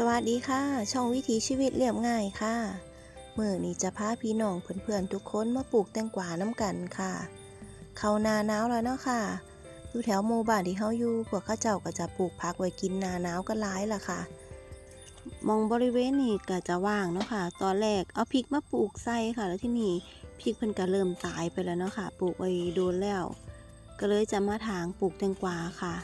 สวัสดีค่ะ ช่องวิถีชีวิตเรียบง่ายค่ะเมื่อนี้จะพาพี่น้องเพื่อนๆทุกคนมาปลูกแตงกวาน้ำกันค่ะ เขานาหนาวแล้วเนาะค่ะอยู่แถวหมู่บ้านที่เฮาอยู่พวกข้าเจ้าก็จะปลูกผักไว้กินนาหนาวกันหลายล่ะค่ะ มองบริเวณนี้ก็จะว่างเนาะค่ะ ตอนแรกเอาพริกมาปลูกใส่ค่ะ แล้วที่นี่พริกเพิ่นก็เริ่มตายไปแล้วเนาะค่ะ ปลูกไว้โดนแล้ว ก็เลยจะมาถางปลูกแตงกวาค่ะ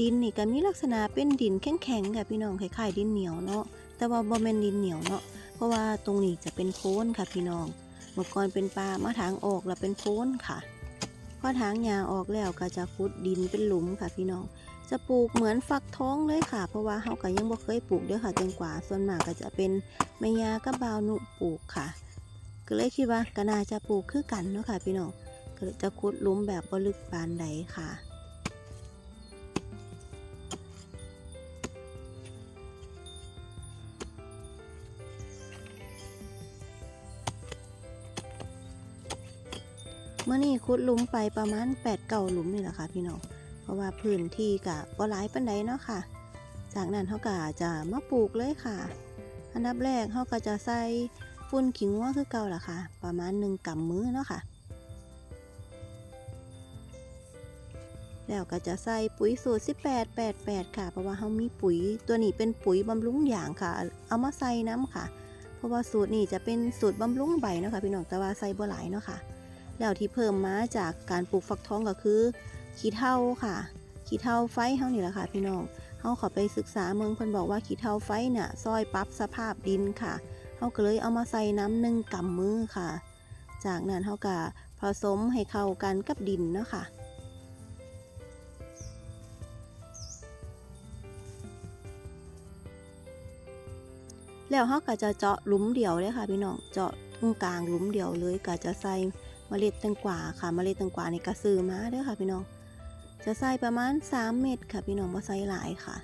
ดินนี่ก็มีลักษณะเป็นดินแข็งๆค่ะพี่น้องคล้ายๆดินเหนียวเนาะแต่ว่าบ่แม่นดินเหนียวเนาะเพราะว่าตรงนี้จะเป็นโพนค่ะพี่น้อง เมื่อก่อนเป็นป่ามาถางออกแล้วเป็นโพนค่ะพอถางหญ้าออกแล้วก็จะขุดดินเป็นหลุมค่ะพี่น้อง จะปลูกเหมือนฟักทองเลยค่ะ เพราะว่าเฮาก็ยังบ่เคยปลูกเด้อค่ะแตงกว่าส่วนมากก็จะเป็นแม่ยากับบาวนุปลูกค่ะ ก็เลยคิดว่าก็น่าจะปลูกคือกันเนาะค่ะพี่น้องก็จะขุดหลุมแบบบ่ลึกปานใดค่ะ เมื่อนี้ขุดหลุมไปประมาณ8ปดเก่าหลุมนี่แหละค่ะพี่น้อง เพราะว่าพื้นที่กะบ่หลายปานใดเนาะค่ะ จากนั้นเขาก็จะมาปลูกเลยค่ะ อันดับแรกเขาก็จะใส่ฝุ่นขิงว่าคือเก่าล่ะค่ะ ประมาณหนึ่งกำมือเนาะค่ะ แล้วก็จะใส่ปุ๋ยสูตร18 88 ค่ะ เพราะว่าเขามีปุ๋ยตัวนี้เป็นปุ๋ยบำรุงหยางค่ะ เอามาใส่น้ำค่ะ เพราะว่าสูตรนี้จะเป็นสูตรบำรุงใบเนาะค่ะพี่น้องแต่ว่าใส่บ่หลายเนาะค่ะ แล้วที่เพิ่มมาจากการปลูกฟักทองก็คือขี้เถ้าค่ะขี้เถ้าไฟเฮานี่แหละค่ะพี่น้องเฮาขอไปศึกษาเมืองเพิ่นบอกว่าขี้เถ้าไฟเนี่ยซอยปรับสภาพดินค่ะเฮาก็เลยเอามาใส่น้ำหนึ่งกำมือค่ะ จากนั้นเฮาก็ผสมให้เข้ากันกับดินเนาะค่ะแล้วเขาก็จะเจาะหลุมเดียวเลยค่ะพี่น้อง เจาะตรงกลางหลุมเดียวเลยก็จะใส่ เมล็ดแตงกวาค่ะเมล็ดแตงกวาในกระซือมาเด้อค่ะพี่น้อง จะใส่ประมาณ 3 เม็ดค่ะพี่น้องบ่ใส่หลายค่ะ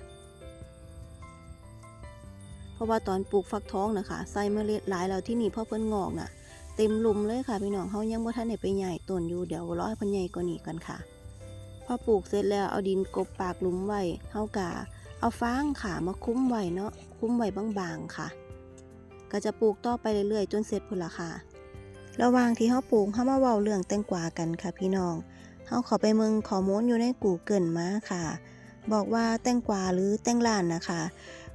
เพราะว่าตอนปลูกฟักทองนะคะใส่เมล็ดหลายแล้วที่นี่พอเพิ่นงอกน่ะ เต็มหลุมเลยค่ะพี่น้องเฮายังบ่ทันได้ไปใหญ่ต้นอยู่เดี๋ยวรอให้เพิ่นใหญ่กว่านี้กันค่ะ พอปลูกเสร็จแล้วเอาดินกบปากหลุมไว้เฮากะเอาฟางค่ะมาคุ้มไว้เนาะคุ้มไว้บางๆค่ะ ก็จะปลูกต่อไปเรื่อยๆ จนเสร็จพุ่นละค่ะ ระหว่างที่เฮาปลูกเฮามาเว้าเรื่องแตงกวากันค่ะพี่น้องเฮาขอไปเมืองข้อมูลอยู่ในกูเกิลมาค่ะ บอกว่าแตงกวาหรือแตงล่านนะคะ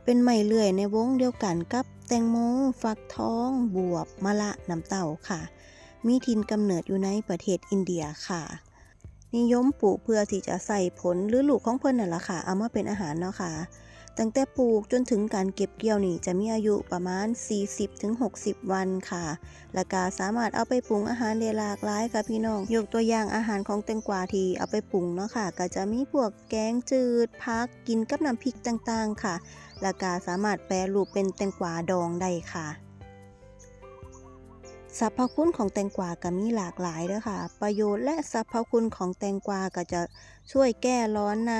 เป็นไม้เลื่อยในวงเดียวกันกับแตงโมฟักทอง บวบมะละน้ำเต้าค่ะ มีถิ่นกำเนิดอยู่ในประเทศอินเดียค่ะ นิยมปลูกเพื่อที่จะใส่ผลหรือลูกของเพิ่นนั่นแหละค่ะ เอามาเป็นอาหารเนาะค่ะ ตั้งแต่ปลูกจนถึงการเก็บเกี่ยวนี่จะมีอายุประมาณ 40-60 วันค่ะ และก็สามารถเอาไปปรุงอาหารได้หลากหลายค่ะพี่น้อง ยกตัวอย่างอาหารของแตงกวาที่เอาไปปรุงเนาะค่ะ ก็จะมีพวกแกงจืดพักกินกับน้ำพริกต่างๆค่ะ และก็สามารถแปรรูปเป็นแตงกวาดองได้ค่ะสรรพคุณของแตงกวาก็มีหลากหลายเด้อค่ะ ประโยชน์และสรรพคุณของแตงกวาก็จะช่วยแก้ร้อนใน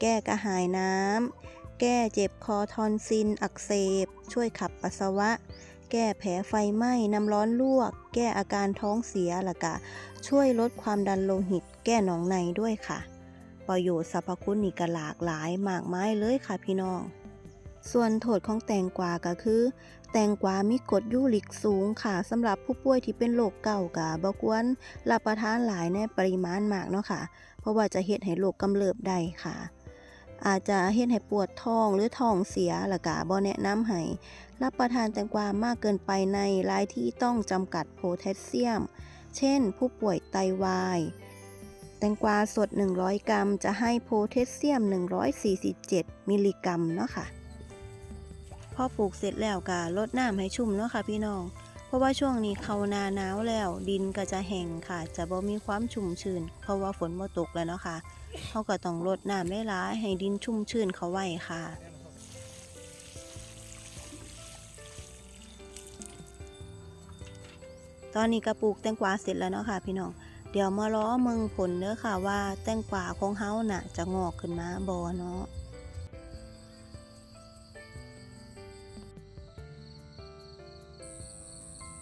แก้กระหายน้ำ แก้เจ็บคอทอนซิลอักเสบ ช่วยขับปัสสาวะ แก้แผลไฟไหม้น้ำร้อนลวก แก้อาการท้องเสียละก็ช่วยลดความดันโลหิต แก้หนองในด้วยค่ะ ประโยชน์สรรพคุณนี่ก็หลากหลายมากมายเลยค่ะพี่น้อง ส่วนโทษของแตงกวาก็คือ แตงกวามีกรดยูริกสูงค่ะสำหรับผู้ป่วยที่เป็นโรคเก่ากะบ่ควรรับประทานหลายในปริมาณมากเนาะค่ะ เพราะว่าจะเฮ็ดให้โรคกำเริบได้ค่ะ อาจจะเฮ็ดให้ปวดท้องหรือท้องเสียแล้วก็บ่แนะนำให้รับประทานแตงกวามากเกินไปในรายที่ต้องจำกัดโพแทสเซียม เช่น ผู้ป่วยไตวาย แตงกวาสด 100 กรัม จะให้โพแทสเซียม 147 มิลลิกรัมเนาะค่ะ พอปลูกเสร็จแล้วก็รดน้ำให้ชุ่มเนาะค่ะพี่น้อง เพราะว่าช่วงนี้เขานาหนาวแล้ว ดินก็จะแห้งค่ะ จะบ่มีความชุ่มชื้น เพราะว่าฝนบ่ตกแล้วเนาะค่ะเขาก็ต้องรดน้ำไม่ร้ายให้ดินชุ่มชื้นเขาไว้ค่ะตอนนี้ก็ปลูกแตงกวาเสร็จแล้วเนาะค่ะ พี่น้อง เดี๋ยวมาล้อเมืองผลเด้อค่ะว่าแตงกวาของเฮาน่ะ จะงอกขึ้นมาบ่เนาะ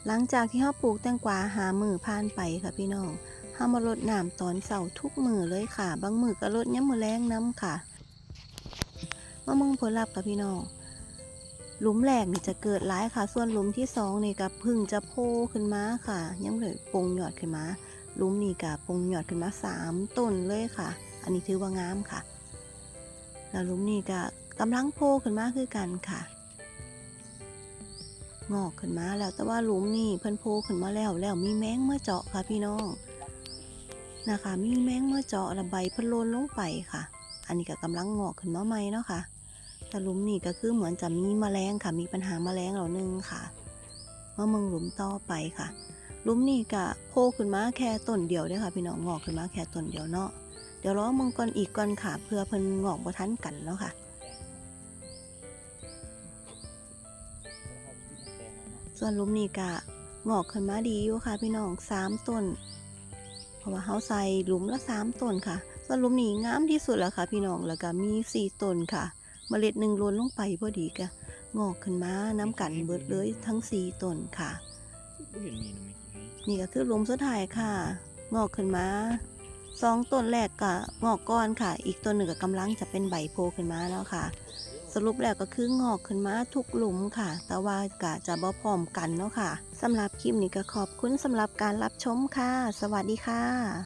หลังจากที่เฮาปลูกแตงกวาหามือผ่านไปค่ะพี่น้องเฮามารดน้ำตอนเสาร์ทุกมือเลยค่ะ บางมือก็รดย้ำมือแรงน้ำค่ะมามึงผลลัพธ์ค่ะพี่น้องหลุมแรกนี่จะเกิดหลายค่ะ ส่วนหลุมที่สองนี่ก็เพึ่งจะโผล่ขึ้นมาค่ะยังเลยปงหยอดขึ้นมาหลุมนี่ก็ปงหยอดขึ้นมาสามต้นเลยค่ะ อันนี้ถือว่างามค่ะ แล้วหลุมนี่ก็กำลังโผล่ขึ้นมาคือกันค่ะ งอกขึ้นมาแล้วแต่ว่าหลุมนี่เพิ่นโผล่ขึ้นมาแล้วแล้วมีแมงเมื่อเจาะค่ะพี่น้องนะคะ มีแมงเมื่อเจาะระใบเพิ่นโลนลงไปค่ะ อันนี้ก็กำลังงอกขึ้นมาใหม่เนาะค่ะแต่หลุมนี่ก็คือเหมือนจะมีแมลงค่ะ มีปัญหาแมลงเหล่านึงค่ะมาเมืองหลุมต่อไปค่ะหลุมนี่ก็โผล่ขึ้นมาแค่ต้นเดียวเด้ค่ะ พี่น้องงอกขึ้นมาแค่ต้นเดียวเนาะเดี๋ยวรอเมืองก่อนอีกก่อนค่ะ เพื่อเพิ่นงอกบ่ทันกันเนาะค่ะ ส่วนลุมนี่ก็งอกขึ้นมาดีอยู่ค่ะ พี่น้องสามต้น เพราะว่าเฮาใส่หลุมละสามต้นค่ะ ส่วนหลุมนี่งามที่สุดแล้วค่ะ พี่น้องแล้วก็มีสี่ต้นค่ะ เมล็ดหนึ่งล่นลงไปพอดีก็งอกขึ้นมาน้ำกันเบิดเลยทั้งสี่ต้นค่ะ นี่ก็คือหลุมสุดท้ายค่ะ งอกขึ้นมาสองต้นแรกก็งอกก้อนค่ะ อีกต้นหนึ่งก็กำลังจะเป็นใบโผล่ขึ้นมาแล้วค่ะ สรุปแล้วก็คืองอกขึ้นมาทุกหลุมค่ะ แต่ว่ากะจะบ่พร้อมกันเนาะค่ะสำหรับคลิปนี้ก็ขอบคุณสำหรับการรับชมค่ะ สวัสดีค่ะ